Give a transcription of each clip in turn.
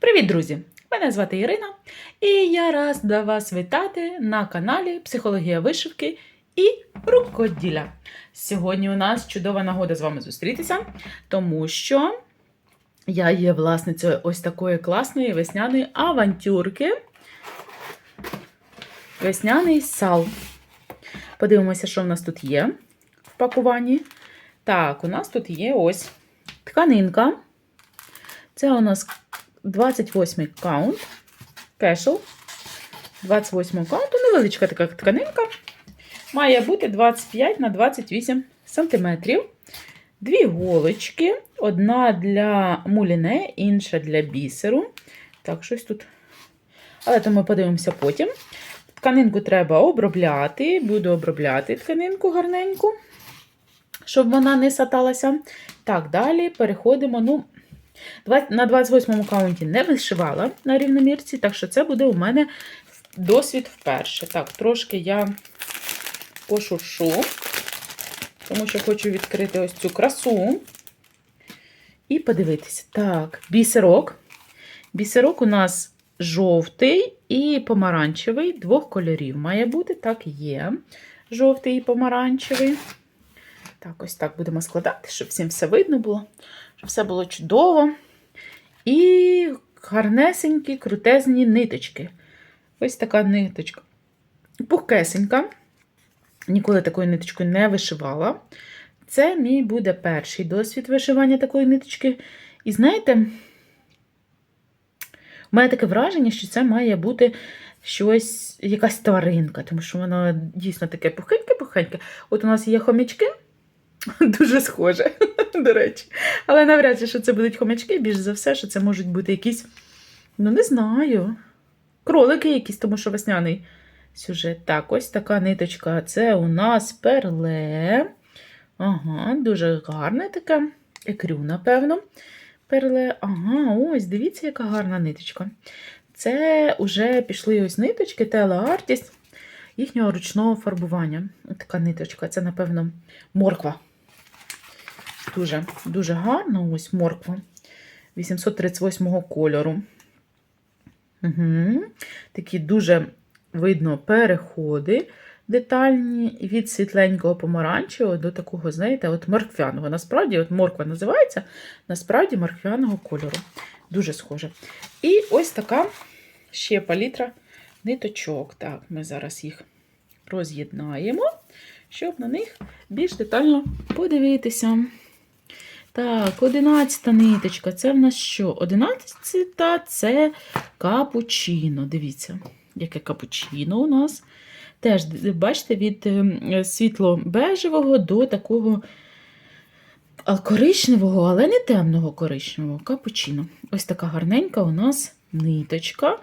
Привіт, друзі! Мене звати Ірина, і я рада вас вітати на каналі Психологія вишивки і рукоділля. Сьогодні у нас чудова нагода з вами зустрітися, тому що я є власницею ось такої класної весняної авантюрки. Весняний сал. Подивимося, що в нас тут є в пакуванні. Так, у нас тут є ось тканинка. Це у нас 28 каунт. Кешел. 28 каунту. Невеличка така тканинка. Має бути 25 на 28 сантиметрів. Дві голочки. Одна для муліне, інша для бісеру. Так, щось тут. Але то ми подивимося потім. Тканинку треба обробляти. Буду обробляти тканинку гарненьку, щоб вона не саталася. Так, далі переходимо. ну, На 28-му каунті не вишивала на рівномірці, так що це буде у мене досвід вперше. Так, трошки я пошуршу, тому що хочу відкрити ось цю красу. І подивитися. Так, бісерок. Бісерок у нас жовтий і помаранчевий, двох кольорів має бути. Так, є. Жовтий і помаранчевий. Так, ось так будемо складати, щоб всім все видно було, щоб все було чудово. І гарнесенькі, крутезні ниточки. Ось така ниточка. Пухкесенька. Ніколи такою ниточкою не вишивала. Це мій буде перший досвід вишивання такої ниточки. І знаєте, у мене таке враження, що це має бути щось, якась тваринка, тому що воно дійсно таке пухеньке-пухеньке. От у нас є хомячки, дуже схоже, до речі. Але навряд чи що це будуть хомячки, більш за все, що це можуть бути якісь, ну не знаю, кролики якісь, тому що весняний сюжет. Так, ось така ниточка. Це у нас перле. Ага, дуже гарне таке. Екрю, напевно. Перле. Ага, ось, дивіться, яка гарна ниточка. Це вже пішли ось ниточки, Тела їхнього ручного фарбування. Така ниточка, це, напевно, морква. Дуже дуже гарна ось морква 838 кольору. Угу. Такі дуже видно переходи детальні від світленького помаранчевого до такого, знаєте, от морквяного. Насправді, от морква називається, насправді морквяного кольору. Дуже схоже. І ось така ще палітра ниточок. Так, ми зараз їх роз'єднаємо, щоб на них більш детально подивитися. Так, 11 ниточка. Це в нас що? 11 це капучино. Дивіться, яке капучино у нас. Теж, бачите, від світло-бежевого до такого коричневого, але не темного коричневого капучино. Ось така гарненька у нас ниточка.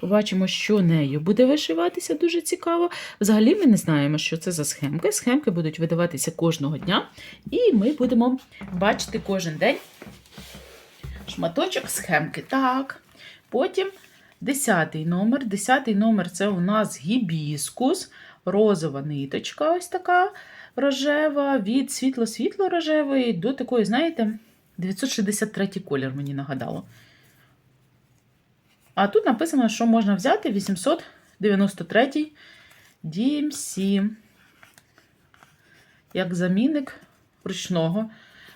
Побачимо, що нею буде вишиватися, дуже цікаво. Взагалі, ми не знаємо, що це за схемки. Схемки будуть видаватися кожного дня, і ми будемо бачити кожен день шматочок схемки. Так, потім десятий номер. Десятий номер це у нас гібіскус, розова ниточка, ось така рожева, від світло-світло-рожевої до такої, знаєте, 963 колір мені нагадало. А тут написано, що можна взяти 893 DMC як замінник ручного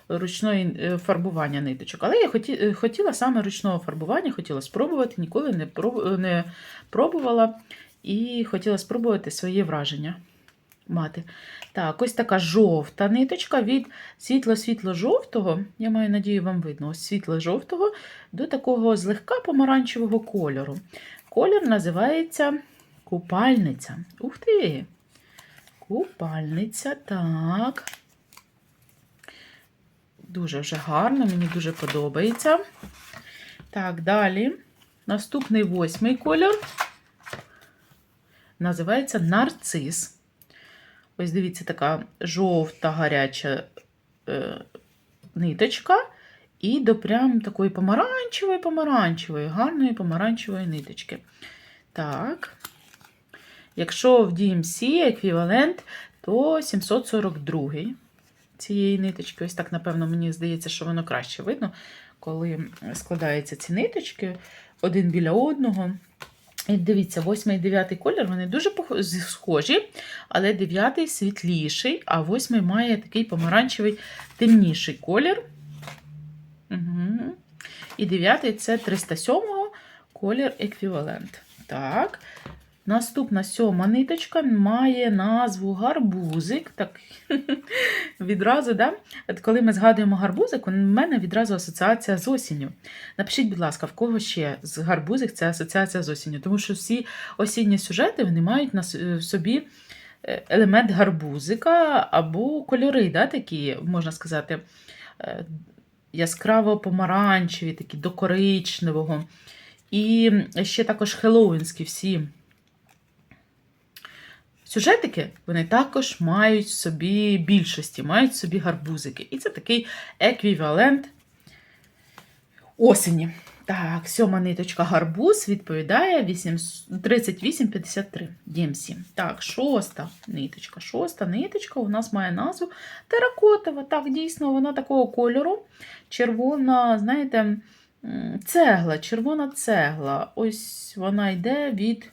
ручної фарбування ниточок. Але я хоті, хотіла саме ручного фарбування, хотіла спробувати, ніколи не, проб, не пробувала і хотіла спробувати своє враження мати. Так, ось така жовта ниточка від світло-світло-жовтого, я маю надію, вам видно, ось світло-жовтого до такого злегка помаранчевого кольору. Колір називається купальниця. Ух ти! Купальниця, так. Дуже вже гарно, мені дуже подобається. Так, далі. Наступний восьмий кольор називається нарцис. Ось дивіться, така жовта гаряча е, ниточка. І до прям такої помаранчевої, помаранчевої, гарної помаранчевої ниточки. Так. Якщо в DMC еквівалент, то 742 цієї ниточки. Ось так, напевно, мені здається, що воно краще видно, коли складаються ці ниточки один біля одного. Дивіться, восьмий і дев'ятий колір, вони дуже схожі, але дев'ятий світліший, а восьмий має такий помаранчевий темніший колір. Угу. І дев'ятий це 307-го колір еквівалент. Так. Наступна сьома ниточка має назву гарбузик. Так, відразу, да? От коли ми згадуємо гарбузик, у мене відразу асоціація з осінню. Напишіть, будь ласка, в кого ще з гарбузик це асоціація з осінню, тому що всі осінні сюжети вони мають на в собі е, елемент гарбузика або кольори, да, такі, можна сказати, е, яскраво помаранчеві, такі до коричневого. І ще також хеллоуінські всі сюжетики, вони також мають собі більшості, мають собі гарбузики. І це такий еквівалент осені. Так, сьома ниточка гарбуз відповідає 8 38,53 DMC. Так, шоста ниточка. Шоста ниточка у нас має назву теракотова. Так, дійсно, вона такого кольору. Червона, знаєте, цегла, червона цегла. Ось вона йде від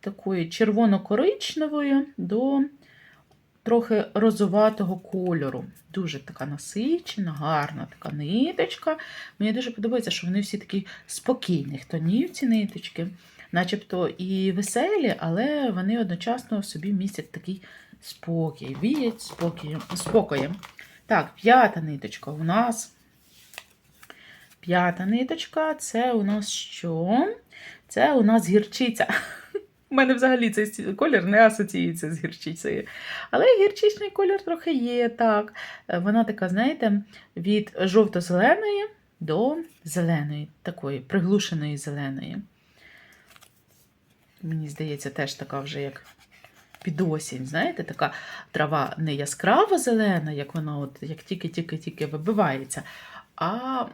такої червоно-коричневої до трохи розоватого кольору. Дуже така насичена, гарна така ниточка. Мені дуже подобається, що вони всі такі спокійних тонів, ці ниточки, начебто і веселі, але вони одночасно в собі містять такий спокій, віють спокоєм. спокоєм. Так, п'ята ниточка у нас. П'ята ниточка це у нас що? Це у нас гірчиця. У мене взагалі цей колір не асоціюється з гірчицею. Але гірчичний колір трохи є, так. Е, Вона така, знаєте, від жовто-зеленої до зеленої, такої приглушеної зеленої. Мені здається, теж така вже як під осінь, знаєте, така трава не яскраво зелена, як вона от, як тільки-тільки-тільки вибивається, а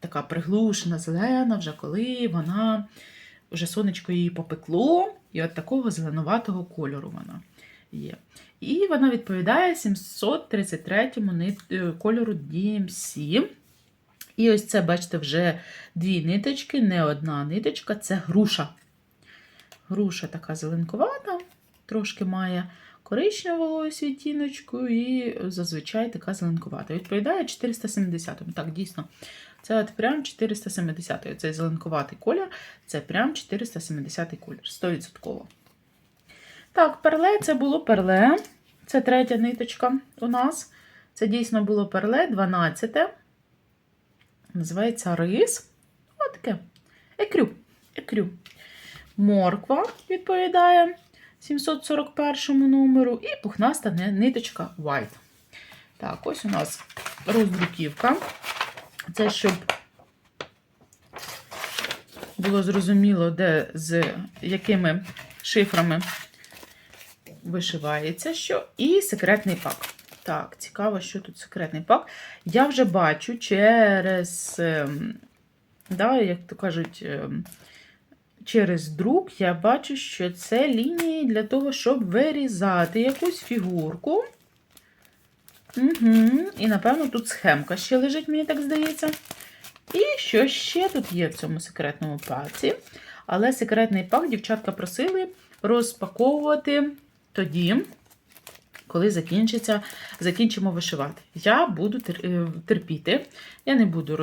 така приглушена зелена, вже коли вона вже сонечко її попекло, і от такого зеленуватого кольору вона є. І вона відповідає 733-му е, кольору DMC. І ось це, бачите, вже дві ниточки, не одна ниточка, це груша. Груша така зеленкувата, трошки має коричневого світіночку і зазвичай така зеленкувата. Відповідає 470-му. Так, дійсно, це от прям 470-й. Цей зеленкуватий колір, це прям 470-й колір. 100%. Так, перле це було перле. Це третя ниточка у нас. Це дійсно було перле 12. Називається рис. Ось таке. Екрю. Екрю. Морква відповідає 741 номеру. І пухнаста ниточка White. Так, ось у нас роздруківка. Це щоб було зрозуміло, де з якими шифрами вишивається що. І секретний пак. Так, цікаво, що тут секретний пак. Я вже бачу через, ем, да, як то кажуть, ем, через друк я бачу, що це лінії для того, щоб вирізати якусь фігурку. Угу. І, напевно, тут схемка ще лежить, мені так здається. І що ще тут є в цьому секретному паці? Але секретний пак дівчатка просили розпаковувати тоді, коли закінчиться, закінчимо вишивати. Я буду е, терпіти. Я не буду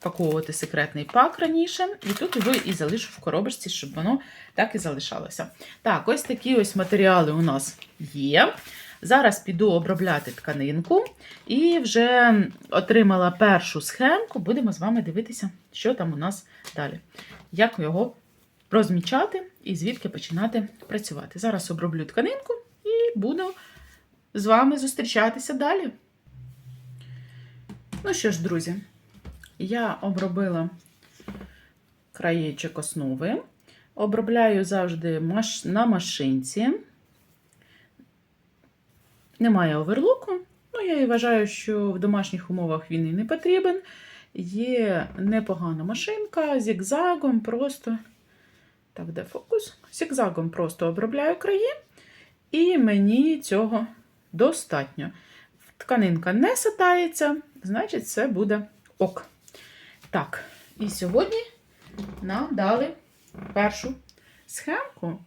розпаковувати секретний пак раніше, і тут його і залишу в коробочці, щоб воно так і залишалося. Так, ось такі ось матеріали у нас є. Зараз піду обробляти тканинку і вже отримала першу схемку. Будемо з вами дивитися, що там у нас далі. Як його розмічати і звідки починати працювати. Зараз оброблю тканинку і буду з вами зустрічатися далі. Ну що ж, друзі, я обробила краєчок основи. Обробляю завжди на машинці. Немає оверлоку. Ну, я і вважаю, що в домашніх умовах він і не потрібен. Є непогана машинка зігзагом, просто. Так, де фокус? Зігзагом просто обробляю краї, і мені цього достатньо. Тканинка не сатається, значить, це буде ок. Так, і сьогодні нам дали першу схемку.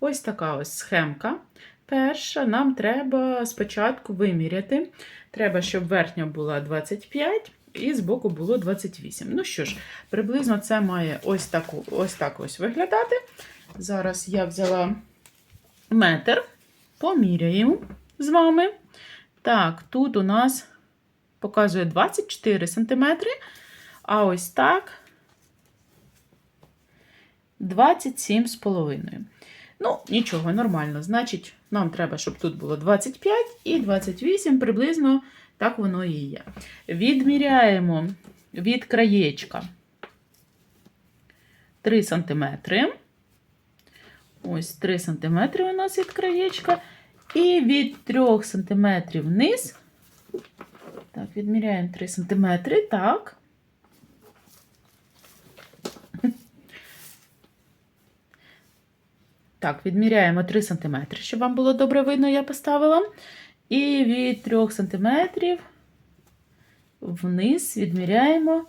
Ось така ось схемка. Перша, нам треба спочатку виміряти. Треба, щоб верхня була 25 і збоку було 28. Ну що ж, приблизно це має ось, таку, ось так ось виглядати. Зараз я взяла метр, поміряємо з вами. Так, тут у нас показує 24 см, а ось так 27,5. Ну, нічого, нормально. Значить, нам треба, щоб тут було 25 і 28, приблизно так воно і є. Відміряємо від краєчка 3 см. Ось 3 см у нас від краєчка. І від 3 см вниз. Так, відміряємо 3 см. Так. Так, відміряємо 3 см, щоб вам було добре видно, я поставила. І від 3 см вниз відміряємо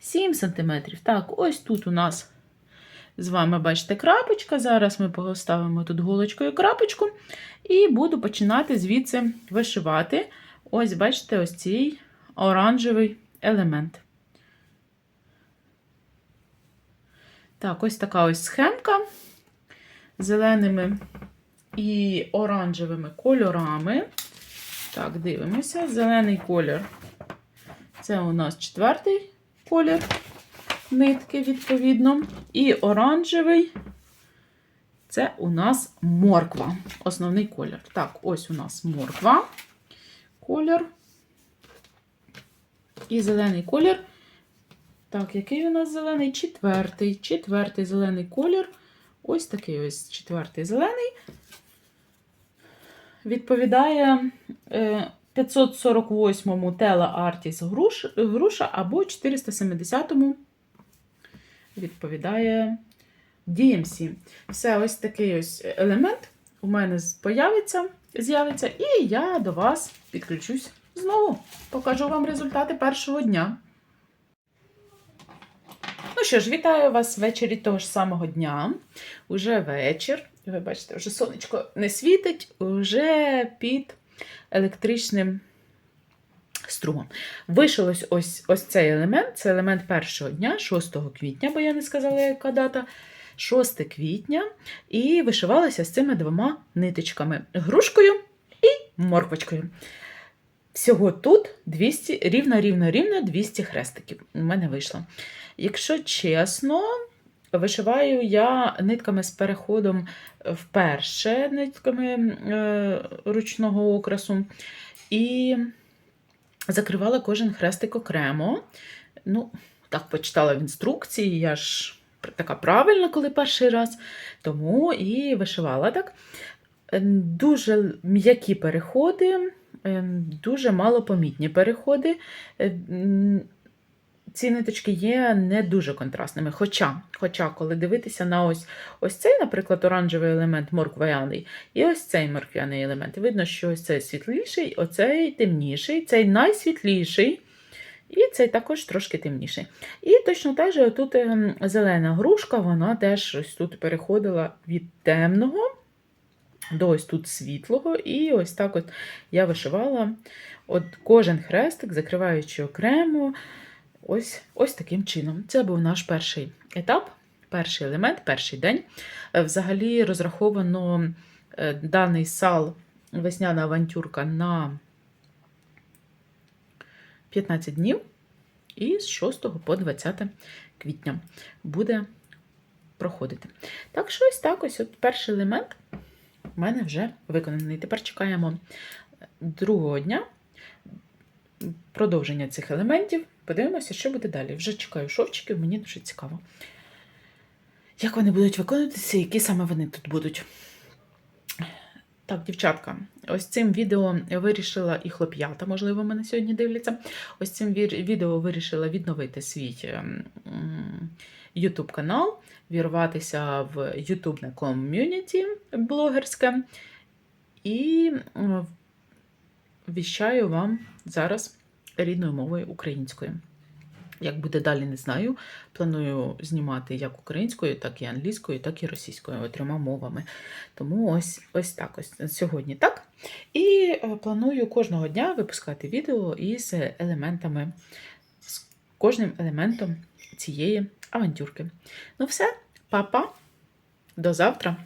7 см. Так, ось тут у нас з вами, бачите, крапочка. Зараз ми поставимо тут голочкою крапочку. І буду починати звідси вишивати. Ось, бачите, ось цей оранжевий елемент. Так, ось така ось схемка зеленими і оранжевими кольорами. Так, дивимося. Зелений колір це у нас четвертий колір нитки, відповідно. І оранжевий це у нас морква. Основний колір. Так, ось у нас морква, колір. І зелений колір. Так, який у нас зелений? Четвертий. Четвертий зелений колір. Ось такий ось четвертий зелений. Відповідає 548-му Тела Артіс груша або 470-му відповідає DMC. Все, ось такий ось елемент у мене появиться, з'явиться, і я до вас підключусь знову. Покажу вам результати першого дня. Ну що ж, вітаю вас ввечері того ж самого дня. Уже вечір. Ви бачите, вже сонечко не світить, вже під електричним струмом. Вийшов ось, ось ось цей елемент, це елемент першого дня, 6 квітня, бо я не сказала, яка дата. 6 квітня, і вишивалася з цими двома ниточками: грушкою і морквочкою. Всього тут 200, рівно, рівно, рівно 200 хрестиків. У мене вийшло. Якщо чесно, вишиваю я нитками з переходом вперше, нитками е, ручного окрасу. І закривала кожен хрестик окремо. Ну, так почитала в інструкції, я ж така правильна, коли перший раз, тому і вишивала так. Дуже м'які переходи, дуже малопомітні переходи. Ці ниточки є не дуже контрастними. Хоча, хоча коли дивитися на ось ось цей, наприклад, оранжевий елемент морквяний, і ось цей морквяний елемент, видно, що ось цей світліший, оцей темніший, цей найсвітліший, і цей також трошки темніший. І точно так же тут ем, зелена грушка, вона теж ось тут переходила від темного до ось тут світлого, і ось так от я вишивала от кожен хрестик, закриваючи окремо. Ось ось таким чином. Це був наш перший етап, перший елемент, перший день. Е, взагалі розраховано е, даний сал весняна авантюрка на 15 днів, і з 6 по 20 квітня буде проходити. Так що ось так ось от перший елемент у мене вже виконаний. Тепер чекаємо другого дня продовження цих елементів. Подивимося, що буде далі. Вже чекаю шовчиків, мені дуже цікаво. Як вони будуть виконуватися, які саме вони тут будуть. Так, дівчатка, ось цим відео вирішила і хлоп'ята, можливо, мене сьогодні дивляться. Ось цим відео вирішила відновити свій ем, YouTube канал, вірватися в YouTube ком'юніті блогерське. І віщаю вам зараз рідною мовою українською. Як буде далі, не знаю. Планую знімати як українською, так і англійською, так і російською, трьома мовами. Тому ось ось так ось сьогодні так. І е, планую кожного дня випускати відео із елементами, з кожним елементом цієї авантюрки. Ну все, папа, до завтра!